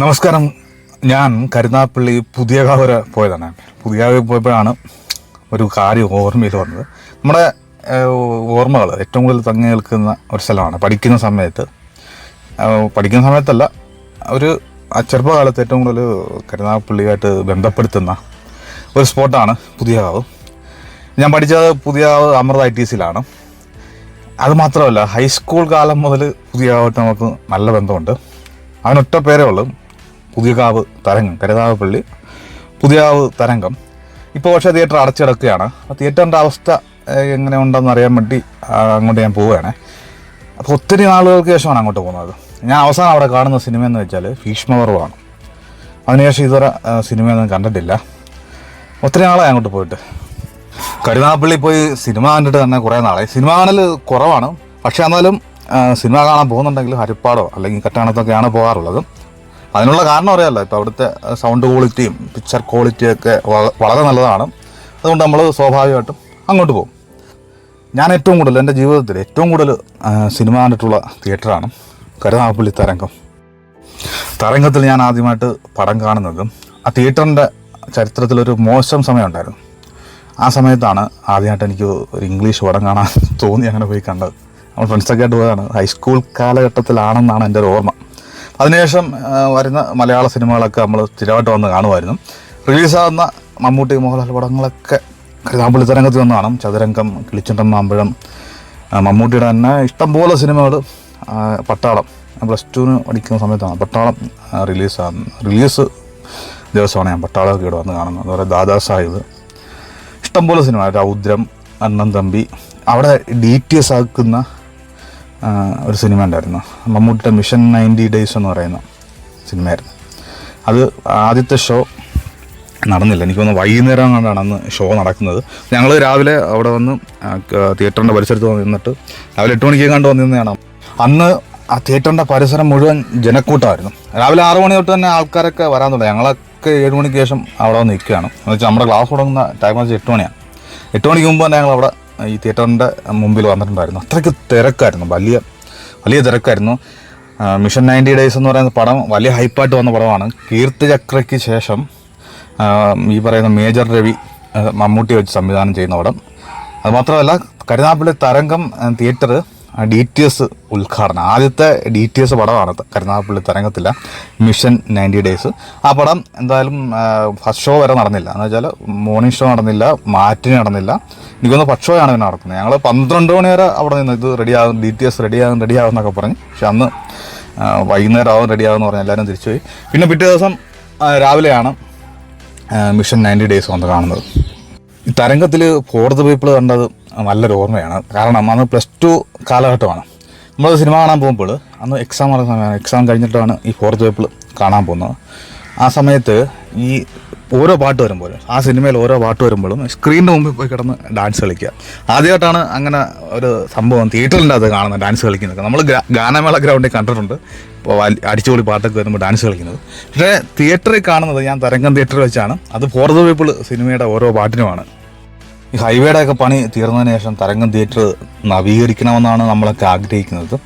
നമസ്കാരം. ഞാൻ കരുനാപ്പള്ളി പുതിയകാവ് വരെ പോയതാണ്. പുതിയകാവ് പോയപ്പോഴാണ് ഒരു കാര്യം ഓർമ്മയിൽ വന്നത്. നമ്മുടെ ഓർമ്മകൾ ഏറ്റവും കൂടുതൽ തങ്ങി നിൽക്കുന്ന ഒരു സ്ഥലമാണ്. പഠിക്കുന്ന സമയത്ത് പഠിക്കുന്ന സമയത്തല്ല ഒരു ചെറുപ്പകാലത്ത് ഏറ്റവും കൂടുതൽ കരുനാഗപ്പള്ളിയായിട്ട് ബന്ധപ്പെടുത്തുന്ന ഒരു സ്പോട്ടാണ് പുതിയകാവ്. ഞാൻ പഠിച്ചത് പുതിയകാവ് അമൃത ഐ ടി സിയിലാണ് അത് മാത്രമല്ല ഹൈസ്കൂൾ കാലം മുതൽ പുതിയകാവായിട്ട് നമുക്ക് നല്ല ബന്ധമുണ്ട്. അതിനൊറ്റ പേരേ ഉള്ളൂ. പുതിയകാവ് തരംഗം കരുതാവപ്പള്ളി പുതിയകാവ് തരംഗം. ഇപ്പോൾ പക്ഷേ തിയേറ്റർ അടച്ചിടക്കുകയാണ്. ആ തിയേറ്ററിന്റെ അവസ്ഥ എങ്ങനെ ഉണ്ടെന്ന് അറിയാൻ വേണ്ടി അങ്ങോട്ട് ഞാൻ പോവുകയാണ്. അപ്പോൾ ഒത്തിരി നാളുകൾക്ക് ശേഷമാണ് അങ്ങോട്ട് പോകുന്നത്. ഞാൻ അവസാനം അവിടെ കാണുന്ന സിനിമ എന്ന് വെച്ചാൽ ഭീഷ്മപർവമാണ് അതിനുശേഷം ഇതുവരെ സിനിമയൊന്നും കണ്ടിട്ടില്ല. ഒത്തിരി നാളായി അങ്ങോട്ട് പോയിട്ട്. കരുനാഗപ്പള്ളി പോയി സിനിമ കണ്ടിട്ട് തന്നെ കുറേ നാളായി. സിനിമ കാണൽ കുറവാണ്. പക്ഷേ എന്നാലും സിനിമ കാണാൻ പോകുന്നുണ്ടെങ്കിൽ ഹരിപ്പാടോ അല്ലെങ്കിൽ കറ്റാണത്തൊക്കെയാണ് പോകാറുള്ളത്. അതിനുള്ള കാരണം അറിയാമല്ലോ ഇപ്പോൾ അവിടുത്തെ സൗണ്ട് ക്വാളിറ്റിയും പിക്ചർ ക്വാളിറ്റിയും ഒക്കെ വളരെ നല്ലതാണ്. അതുകൊണ്ട് നമ്മൾ സ്വാഭാവികമായിട്ടും അങ്ങോട്ട് പോകും. ഞാൻ ഏറ്റവും കൂടുതൽ എന്റെ ജീവിതത്തിൽ ഏറ്റവും കൂടുതൽ സിനിമ കണ്ടിട്ടുള്ള തിയേറ്ററാണ് കരുനാഗപ്പള്ളി തരംഗം. തരംഗത്തിൽ ഞാൻ ആദ്യമായിട്ട് പടം കാണുന്നതും ആ തിയേറ്ററിന്റെ ചരിത്രത്തിലൊരു മോശം സമയമുണ്ടായിരുന്നു ആ സമയത്താണ് ആദ്യമായിട്ട് എനിക്ക് ഒരു ഇംഗ്ലീഷ് പടം കാണാൻ തോന്നി അങ്ങനെ പോയി കണ്ടത്. നമ്മൾ ഫ്രണ്ട്സൊക്കെ ആയിട്ട് പോയതാണ്. ഹൈസ്കൂൾ കാലഘട്ടത്തിലാണെന്നാണ് എന്റെ ഒരു ഓർമ്മ. അതിനുശേഷം വരുന്ന മലയാള സിനിമകളൊക്കെ നമ്മൾ സ്ഥിരമായിട്ട് വന്ന് കാണുമായിരുന്നു. റിലീസാകുന്ന മമ്മൂട്ടി മോഹൻലാൽ പടങ്ങളൊക്കെ കരുനാമ്പള്ളി തരംഗത്തിൽ വന്ന് കാണും ചതുരംഗം കിളിച്ചുണ്ടൻ മാമ്പഴം മമ്മൂട്ടിയുടെ തന്നെ ഇഷ്ടംപോലെ സിനിമകൾ പട്ടാളം. പ്ലസ് ടുവിന് പഠിക്കുന്ന സമയത്താണ് പട്ടാളം റിലീസാകുന്ന റിലീസ് ദിവസമാണ് ഞാൻ പട്ടാളമൊക്കെ ഇവിടെ വന്ന് കാണുന്നത്. അതുപോലെ ദാദാ സാഹിബ് ഇഷ്ടംപോലെ സിനിമ. രൗദ്രം അണ്ണൻ തമ്പി. അവിടെ ഡി ടി എസ് ആക്കുന്ന ഒരു സിനിമ ഉണ്ടായിരുന്നു. മമ്മൂട്ടിയുടെ മിഷൻ നയന്റി ഡേയ്സ് എന്ന് പറയുന്ന സിനിമയായിരുന്നു. അത് ആദ്യത്തെ ഷോ നടന്നില്ല. എനിക്ക് തോന്നുന്നു വൈകുന്നേരം കണ്ടാണ് അന്ന് ഷോ നടക്കുന്നത്. ഞങ്ങൾ രാവിലെ അവിടെ വന്ന് തിയേറ്ററിന്റെ പരിസരത്ത് വന്ന് നിന്നിട്ട് രാവിലെ എട്ട് മണിക്ക് കണ്ട് വന്നിരുന്നതാണ് അന്ന് ആ തിയേറ്ററിന്റെ പരിസരം മുഴുവൻ ജനക്കൂട്ടമായിരുന്നു. രാവിലെ ആറ് മണി തൊട്ട് തന്നെ ആൾക്കാരൊക്കെ വരാൻ തുടങ്ങി ഞങ്ങളൊക്കെ ഏഴ് മണിക്ക് ശേഷം അവിടെ വന്ന് നിൽക്കുകയാണ്. എന്ന് വെച്ചാൽ നമ്മുടെ ക്ലാസ് തുടങ്ങുന്ന ടൈം വെച്ചാൽ എട്ട് മണിയാണ്. എട്ട് മണിക്ക് മുമ്പ് തന്നെ ഞങ്ങൾ അവിടെ ഈ തിയേറ്ററിന്റെ മുമ്പിൽ വന്നിട്ടുണ്ടായിരുന്നു. അത്രയ്ക്ക് തിരക്കായിരുന്നു. വലിയ വലിയ തിരക്കായിരുന്നു. മിഷൻ നയന്റി ഡേയ്സ് എന്ന് പറയുന്ന പടം വലിയ ഹൈപ്പായിട്ട് വന്ന പടമാണ്. കീർത്തി ചക്രയ്ക്ക് ശേഷം ഈ പറയുന്ന മേജർ രവി മമ്മൂട്ടി വെച്ച് സംവിധാനം ചെയ്യുന്ന പടം. അതുമാത്രമല്ല കരുനാപ്പിള്ളി തരംഗം തിയേറ്റർ ഡി ടി എസ് ഉദ്ഘാടനം. ആദ്യത്തെ ഡി ടി എസ് പടമാണ്. കരുനാഗപ്പള്ളി തരംഗത്തില്ല. മിഷൻ നയന്റി ഡേയ്സ് ആ പടം എന്തായാലും ഫസ്റ്റ് ഷോ വരെ നടന്നില്ല. എന്ന് വെച്ചാൽ മോർണിംഗ് ഷോ നടന്നില്ല മാറ്റിന് നടന്നില്ല. എനിക്കൊന്ന് ഫസ്റ്റ് ഷോ ആണ് പിന്നെ നടക്കുന്നത്. ഞങ്ങൾ പന്ത്രണ്ട് മണി വരെ അവിടെ നിന്ന് ഇത് റെഡിയാകും ഡി ടി എസ് റെഡിയാകും റെഡിയാകും എന്നൊക്കെ പറഞ്ഞു. പക്ഷെ അന്ന് വൈകുന്നേരം ആവും റെഡിയാകുമെന്ന് പറഞ്ഞ് എല്ലാവരും തിരിച്ചുപോയി. പിന്നെ പിറ്റേ ദിവസം രാവിലെയാണ് മിഷൻ നയന്റി ഡേയ്സ് വന്ന് കാണുന്നത്. ഈ തരംഗത്തിൽ ദ പീപ്പിൾ കണ്ടത് നല്ലൊരു ഓർമ്മയാണ് കാരണം അന്ന് പ്ലസ് ടു കാലഘട്ടമാണ്. നമ്മൾ സിനിമ കാണാൻ പോകുമ്പോൾ അന്ന് എക്സാം നടക്കുന്ന സമയമാണ്. എക്സാം കഴിഞ്ഞിട്ടാണ് ഈ ഫോർത്ത് പേപ്പിൾ കാണാൻ പോകുന്നത്. ആ സമയത്ത് ഈ ഓരോ പാട്ട് വരുമ്പോഴും ആ സിനിമയിൽ ഓരോ പാട്ട് വരുമ്പോഴും സ്ക്രീനിന്റെ മുമ്പിൽ പോയി കിടന്ന് ഡാൻസ് കളിക്കുക. ആദ്യമായിട്ടാണ് അങ്ങനെ ഒരു സംഭവം തിയേറ്ററിന്റെ അത് കാണുന്നത് ഡാൻസ് കളിക്കുന്നത്. നമ്മൾ ഗാനമേള ഗ്രൗണ്ടിൽ കണ്ടിട്ടുണ്ട്. ഇപ്പോൾ അടിച്ചുപൊളി പാട്ടൊക്കെ വരുമ്പോൾ ഡാൻസ് കളിക്കുന്നത്. പക്ഷേ തിയേറ്ററിൽ കാണുന്നത് ഞാൻ തരംഗം തിയേറ്ററിൽ വെച്ചാണ്. അത് ഫോർ ദ പീപ്പിൾ സിനിമയുടെ ഓരോ പാട്ടിനുമാണ്. ഈ ഹൈവേയുടെ ഒക്കെ പണി തീർന്നതിന് ശേഷം തരംഗം തിയേറ്റർ നവീകരിക്കണമെന്നാണ് നമ്മളൊക്കെ ആഗ്രഹിക്കുന്നത്.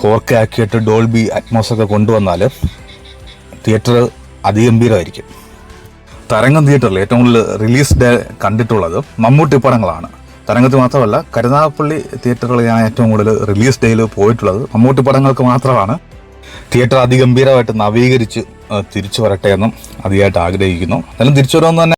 ഫോർ കെ ആക്കിയിട്ട് ഡോൾബി അറ്റ്മോസ് ഒക്കെ കൊണ്ടുവന്നാൽ തിയേറ്റർ അതിഗംഭീരമായിരിക്കും. തരംഗം തിയേറ്ററിൽ ഏറ്റവും കൂടുതൽ റിലീസ് ഡേ കണ്ടിട്ടുള്ളത് മമ്മൂട്ടി പടങ്ങളാണ്. തരംഗത്തിൽ മാത്രമല്ല കരുനാഗപ്പള്ളി തിയേറ്ററുകളിൽ ഞാൻ ഏറ്റവും കൂടുതൽ റിലീസ് ഡേയിൽ പോയിട്ടുള്ളത് മമ്മൂട്ടി പടങ്ങൾക്ക് മാത്രമാണ്. തിയേറ്റർ അതിഗംഭീരമായിട്ട് നവീകരിച്ച് തിരിച്ചു വരട്ടെ എന്നും അതിയായിട്ട് ആഗ്രഹിക്കുന്നു. എന്നാലും തിരിച്ചു വരുമെന്ന് തന്നെ